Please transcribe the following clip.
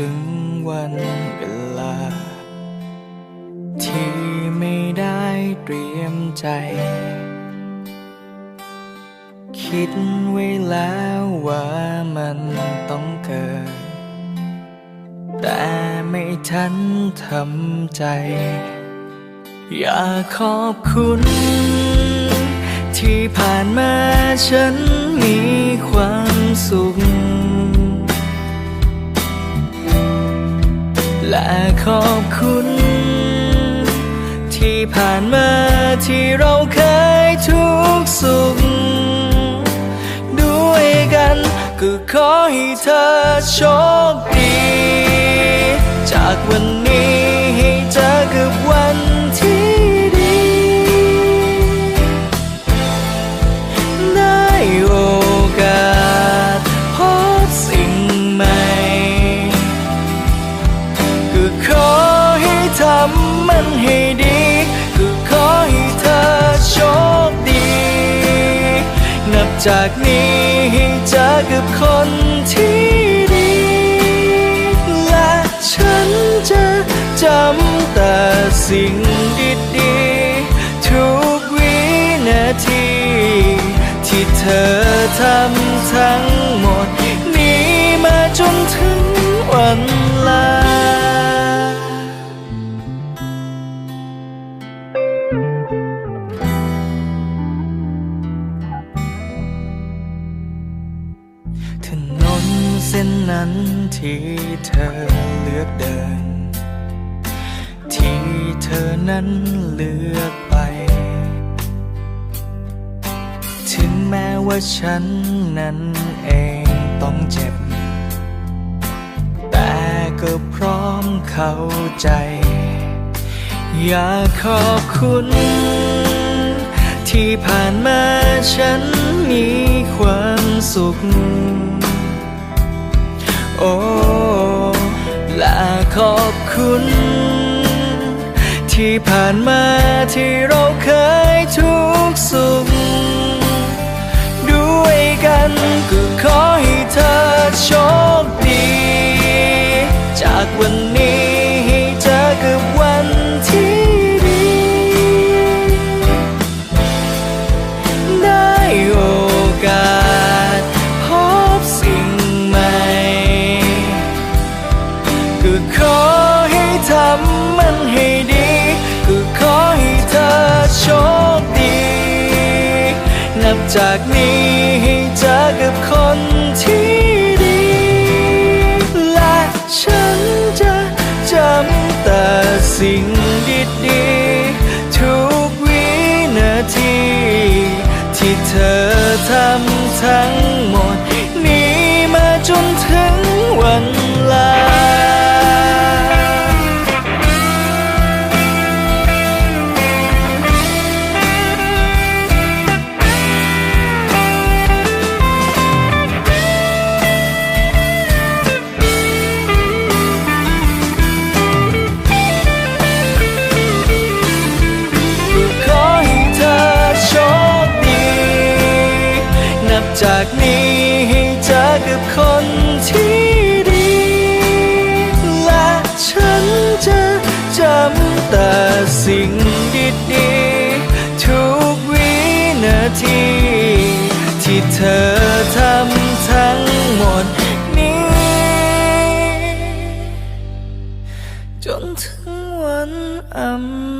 ถึงวันเวลา ที่ไม่ได้เตรียมใจ คิดไว้แล้วว่ามันต้องเกิด แต่ไม่ทันทำใจ อยากขอบคุณ ที่ผ่านมาฉันมีความสุข และขอบคุณ ที่ผ่านมาที่เราเคยทุกข์สุข ด้วยกันก็ขอให้เธอโชคดี จากวัน จากนี้ให้เจอกับคนที่ดี และฉันจะจำแต่สิ่งดีๆทุกวินาที ที่เธอทำทั้งหมด นั้นที่เธอเลือกเดิน ที่เธอนั้นเลือกไป ถึงแม้ว่าฉันนั้นเองต้องเจ็บ แต่ก็พร้อมเข้าใจ อยากขอบคุณ ที่ผ่านมาฉันมีความสุข โอ้และขอบคุณ ที่ผ่านมาที่เราเคยทุกข์สุขด้วยกัน ทำทั้งหมด นี้มาจนถึงวัน จำแต่สิ่งดีๆ ทุกวินาที ที่เธอทำทั้งหมดนี้ จนถึงวันอำ